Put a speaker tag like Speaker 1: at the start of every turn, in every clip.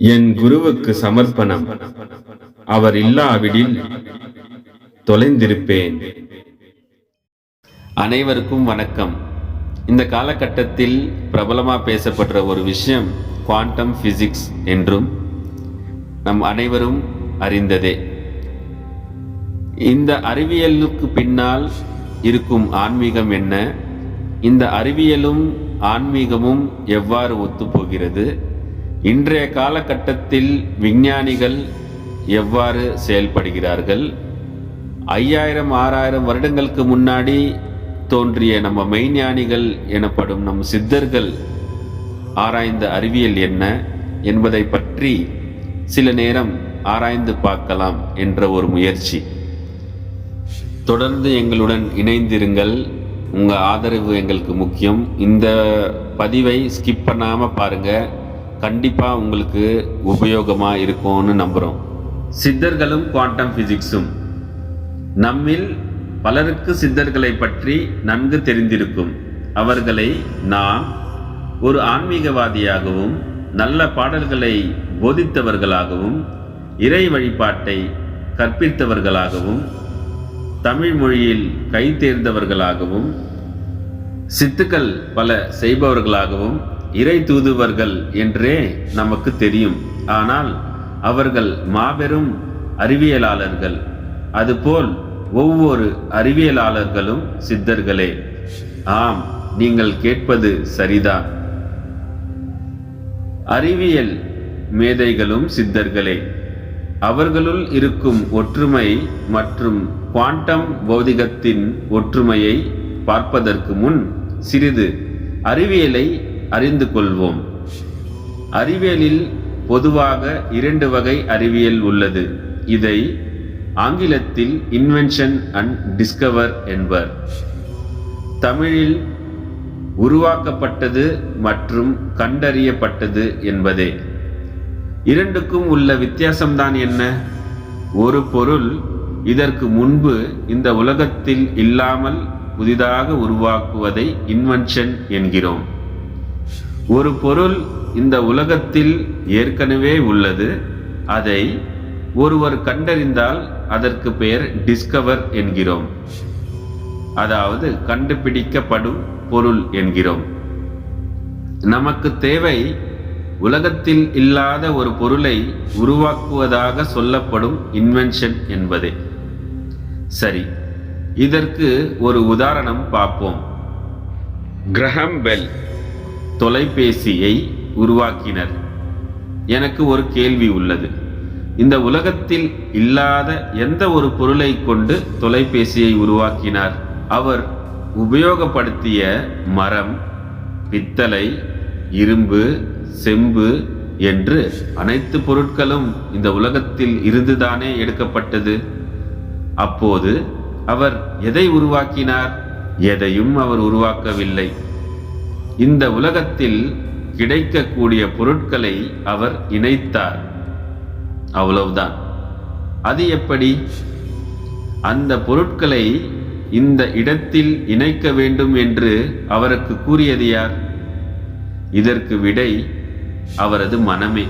Speaker 1: என் குருவுக்கு சமர்ப்பணம். அவர் இல்லாவிடில் தொலைந்திருப்பேன். அனைவருக்கும் வணக்கம். இந்த காலகட்டத்தில் பிரபலமாக பேசப்படுற ஒரு விஷயம் குவாண்டம் பிசிக்ஸ் என்றும் நம் அனைவரும் அறிந்ததே. இந்த அறிவியலுக்கு பின்னால் இருக்கும் ஆன்மீகம் என்ன? இந்த அறிவியலும் ஆன்மீகமும் எவ்வாறு ஒத்துப்போகிறது? இன்றைய காலகட்டத்தில் விஞ்ஞானிகள் எவ்வாறு செயல்படுகிறார்கள்? ஐயாயிரம் ஆறாயிரம் வருடங்களுக்கு முன்னாடி தோன்றிய நம்ம மெய்ஞானிகள் எனப்படும் நம் சித்தர்கள் ஆராய்ந்த அறிவியல் என்ன என்பதை பற்றி சில நேரம் ஆராய்ந்து பார்க்கலாம் என்ற ஒரு முயற்சி. தொடர்ந்து எங்களுடன் இணைந்திருங்கள். உங்கள் ஆதரவு எங்களுக்கு முக்கியம். இந்த பதிவை ஸ்கிப் பண்ணாமல் பாருங்கள் கண்டிப்பாக உங்களுக்கு உபயோகமாக இருக்கும்னு நம்புகிறோம் சித்தர்களும் குவாண்டம் ஃபிசிக்ஸும் நம்மில் பலருக்கு சித்தர்களை பற்றி நன்கு தெரிந்திருக்கும். அவர்களை நாம் ஒரு ஆன்மீகவாதியாகவும் நல்ல பாடல்களை போதித்தவர்களாகவும் இறை வழிபாட்டை கற்பித்தவர்களாகவும் தமிழ் மொழியில் கைதேர்ந்தவர்களாகவும் சித்துக்கள் பல செய்பவர்களாகவும் இறை தூதுவர்கள் என்றே நமக்கு தெரியும். ஆனால் அவர்கள் மாபெரும் அறிவியலாளர்கள். அதுபோல் ஒவ்வொரு அறிவியலாளர்களும் சித்தர்களே. ஆம் நீங்கள் கேட்பது சரிதான் அறிவியல் மேதைகளும் சித்தர்களே. அவர்களுள் இருக்கும் ஒற்றுமை மற்றும் குவாண்டம் பௌதிகத்தின் ஒற்றுமையை பார்ப்பதற்கு முன் சிறிது அறிவியலை அறிந்து கொள்வோம். அறிவியலில் பொதுவாக இரண்டு வகை அறிவியல் உள்ளது. இதை ஆங்கிலத்தில் இன்வென்ஷன் அண்ட் டிஸ்கவர் என்பர். தமிழில் உருவாக்கப்பட்டது மற்றும் கண்டறியப்பட்டது என்பதே. இரண்டுக்கும் உள்ள வித்தியாசம்தான் என்ன? ஒரு பொருள் இதற்கு முன்பு இந்த உலகத்தில் இல்லாமல் புதிதாக உருவாக்குவதை இன்வென்ஷன் என்கிறோம். ஒரு பொருள் இந்த உலகத்தில் ஏற்கனவே உள்ளது. அதை ஒருவர் கண்டறிந்தால் அதற்கு பெயர் டிஸ்கவர் என்கிறோம். அதாவது கண்டுபிடிக்கப்படும் பொருள் என்கிறோம். நமக்கு தேவை உலகத்தில் இல்லாத ஒரு பொருளை உருவாக்குவதாக சொல்லப்படும் இன்வென்ஷன் என்பதே. சரி இதற்கு ஒரு உதாரணம் பார்ப்போம். Graham Bell. தொலைபேசியை உருவாக்கினர். எனக்கு ஒரு கேள்வி உள்ளது. இந்த உலகத்தில் இல்லாத எந்த ஒரு பொருளை கொண்டு தொலைபேசியை உருவாக்கினார்? அவர் உபயோகப்படுத்திய மரம் பித்தளை இரும்பு செம்பு என்று அனைத்து பொருட்களும் இந்த உலகத்தில் இருந்துதானே எடுக்கப்பட்டது? அப்போது அவர் எதை உருவாக்கினார்? எதையும் அவர் உருவாக்கவில்லை. இந்த உலகத்தில் கிடைக்கக்கூடிய பொருட்களை அவர் இணைத்தார். அவ்வளவுதான். அது எப்படி? அந்த பொருட்களை இந்த இடத்தில் இணைக்க வேண்டும் என்று அவருக்கு கூறியது யார்? இதற்கு விடை அவரது மனமே.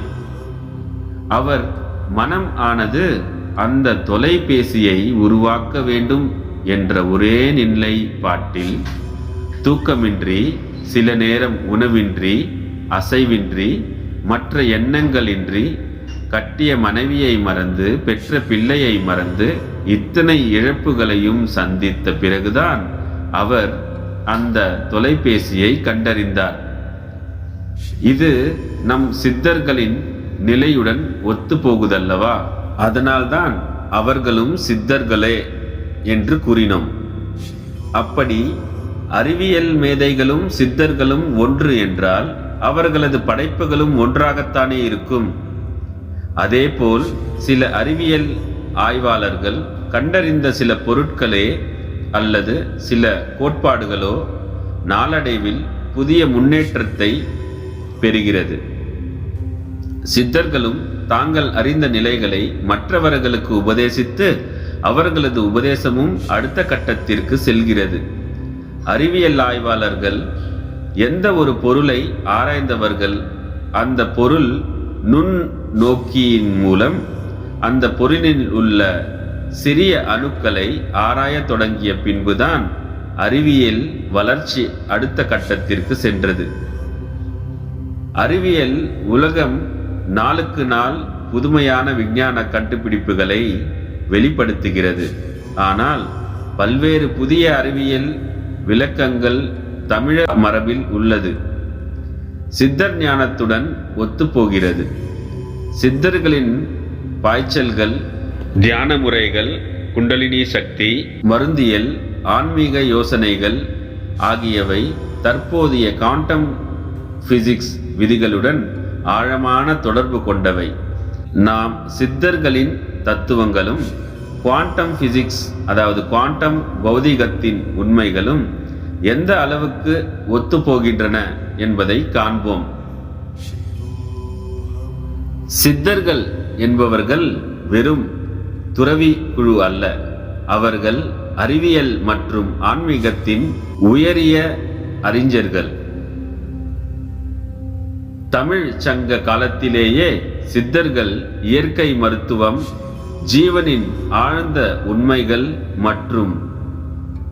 Speaker 1: அவர் மனம் ஆனது அந்த தொலைபேசியை உருவாக்க வேண்டும் என்ற ஒரே நிலைப்பாட்டில் தூக்கமின்றி சில நேரம் உணவின்றி அசைவின்றி மற்ற எண்ணங்களின்றி கட்டிய மனைவியை மறந்து பெற்ற பிள்ளையை மறந்து இத்தனை இழப்புகளையும் சந்தித்த பிறகுதான் அவர் அந்த தொலைபேசியை கண்டறிந்தார். இது நம் சித்தர்களின் நிலையுடன் ஒத்து போகுதல்லவா அதனால்தான் அவர்களும் சித்தர்களே என்று கூறினோம். அப்படி அறிவியல் மேதைகளும் சித்தர்களும் ஒன்று என்றால் அவர்களது படைப்புகளும் ஒன்றாகத்தானே இருக்கும். அதேபோல் சில அறிவியல் ஆய்வாளர்கள் கண்டறிந்த சில பொருட்களே அல்லது சில கோட்பாடுகளோ நாளடைவில் புதிய முன்னேற்றத்தை பெறுகிறது. சித்தர்களும் தாங்கள் அறிந்த நிலைகளை மற்றவர்களுக்கு உபதேசித்து அவர்களது உபதேசமும் அடுத்த கட்டத்திற்கு செல்கிறது. அறிவியல் ஆய்வாளர்கள் எந்த ஒரு பொருளை ஆராய்ந்தவர்கள் அந்த பொருள் நுண் நோக்கியின் மூலம் அந்த பொருளில் உள்ள சிறிய அணுக்களை ஆராயத் தொடங்கிய பின்புதான் அறிவியல் வளர்ச்சி அடுத்த கட்டத்திற்கு சென்றது. அறிவியல் உலகம் நாளுக்கு நாள் புதுமையான விஞ்ஞான கண்டுபிடிப்புகளை வெளிப்படுத்துகிறது. ஆனால் பல்வேறு புதிய அறிவியல் விளக்கங்கள் தமிழ மரபில் உள்ளது. சித்தர் ஞானத்துடன் ஒத்துப்போகிறது. சித்தர்களின் பாய்ச்சல்கள் தியான முறைகள் குண்டலினி சக்தி மருந்தியல் ஆன்மீக யோசனைகள் ஆகியவை தற்போதைய குவாண்டம் பிசிக்ஸ் விதிகளுடன் ஆழமான தொடர்பு கொண்டவை. நாம் சித்தர்களின் தத்துவங்களும் குவாண்டம் பிசிக்ஸ் அதாவது குவாண்டம் பௌதிகத்தின் உண்மைகளும் எந்த அளவுக்கு ஒத்துப்போகின்றன என்பதை காண்போம். சித்தர்கள் என்பவர்கள் வெறும் துறவி குழு அல்ல. அவர்கள் அறிவியல் மற்றும் ஆன்மீகத்தின் உயரிய அறிஞர்கள். தமிழ் சங்க காலத்திலேயே சித்தர்கள் இயற்கை மருத்துவம் ஜீவனின் ஆழ்ந்த உண்மைகள் மற்றும்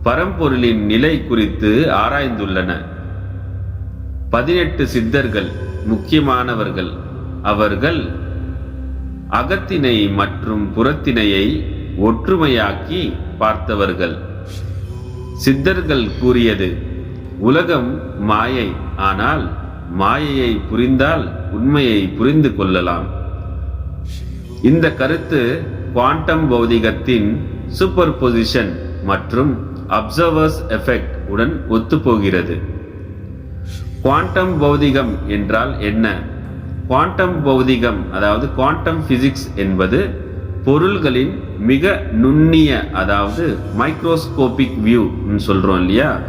Speaker 1: பரம்பொருளின் நிலை குறித்து ஆராய்ந்துள்ளன. பதினெட்டு சித்தர்கள் முக்கியமானவர்கள். அவர்கள் அகத்தினை மற்றும் புறத்தினையை ஒற்றுமையாக்கி பார்த்தவர்கள். சித்தர்கள் கூறியது உலகம் மாயை ஆனால் மாயையை புரிந்தால் உண்மையை புரிந்து கொள்ளலாம். இந்த கருத்து குவாண்டம் பௌதிகத்தின் சூப்பர் பொசிஷன் மற்றும் அப்சர்வர்ஸ் எஃபெக்ட் உடன் ஒத்துப்போகிறது. குவாண்டம் பௌதிகம் என்றால் என்ன? குவாண்டம் பௌதிகம் அதாவது குவாண்டம் பிசிக்ஸ் என்பது பொருள்களின் மிக நுண்ணிய அதாவது மைக்ரோஸ்கோபிக் வியூன்னு சொல்கிறோம் இல்லையா?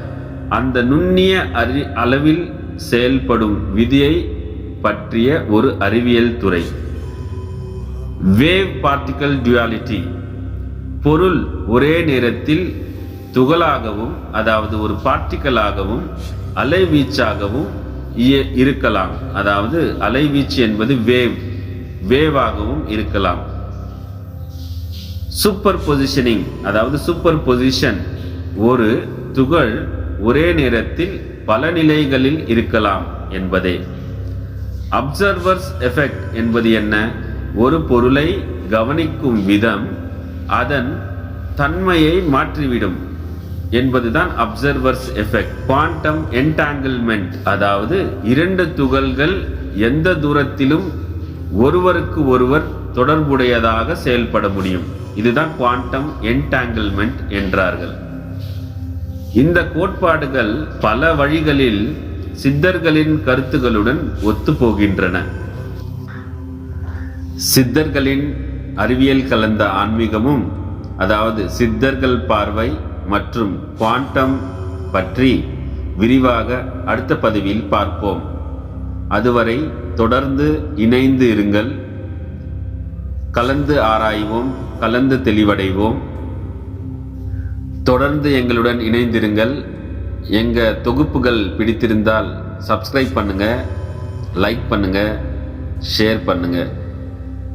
Speaker 1: அந்த நுண்ணிய அறி அளவில் செயல்படும் விதியை பற்றிய ஒரு அறிவியல் துறை. வேவ் பார்ட்டிக்கல் duality பொருள் ஒரே நேரத்தில் துகளாகவும் அதாவது ஒரு பார்ட்டிக்கலாகவும் அலைவீச்சாகவும் இருக்கலாம். அதாவது அலைவீச்சு என்பது வேவ் வேவாகவும் இருக்கலாம். சூப்பர் பொசிஷனிங் அதாவது சூப்பர் பொசிஷன் ஒரு துகள் ஒரே நேரத்தில் பல நிலைகளில் இருக்கலாம் என்பதே. அப்சர்வர்ஸ் எஃபெக்ட் என்பது என்ன? ஒரு பொருளை கவனிக்கும் விதம் அதன் தன்மையை மாற்றிவிடும் என்பதுதான் அப்சர்வர்ஸ் எஃபெக்ட் குவாண்டம் என்டாங்கிள்மெண்ட் அதாவது இரண்டு துகள்கள் எந்த தூரத்திலும் ஒருவருக்கு ஒருவர் தொடர்புடையதாக செயல்பட முடியும். இதுதான் குவாண்டம் என்டாங்கிள்மெண்ட் என்றார்கள். இந்த கோட்பாடுகள் பல வழிகளில் சித்தர்களின் கருத்துகளுடன் ஒத்துப்போகின்றன. சித்தர்களின் அறிவியல் கலந்த ஆன்மீகமும் அதாவது சித்தர்கள் பார்வை மற்றும் குவாண்டம் பற்றி விரிவாக அடுத்த பதிவில் பார்ப்போம். அதுவரை தொடர்ந்து இணைந்து இருங்கள். கலந்து ஆராய்வோம் கலந்து தெளிவடைவோம். தொடர்ந்து எங்களுடன் இணைந்திருங்கள். எங்க தொகுப்புகள் பிடித்திருந்தால் சப்ஸ்கிரைப் பண்ணுங்க லைக் பண்ணுங்க ஷேர் பண்ணுங்கள்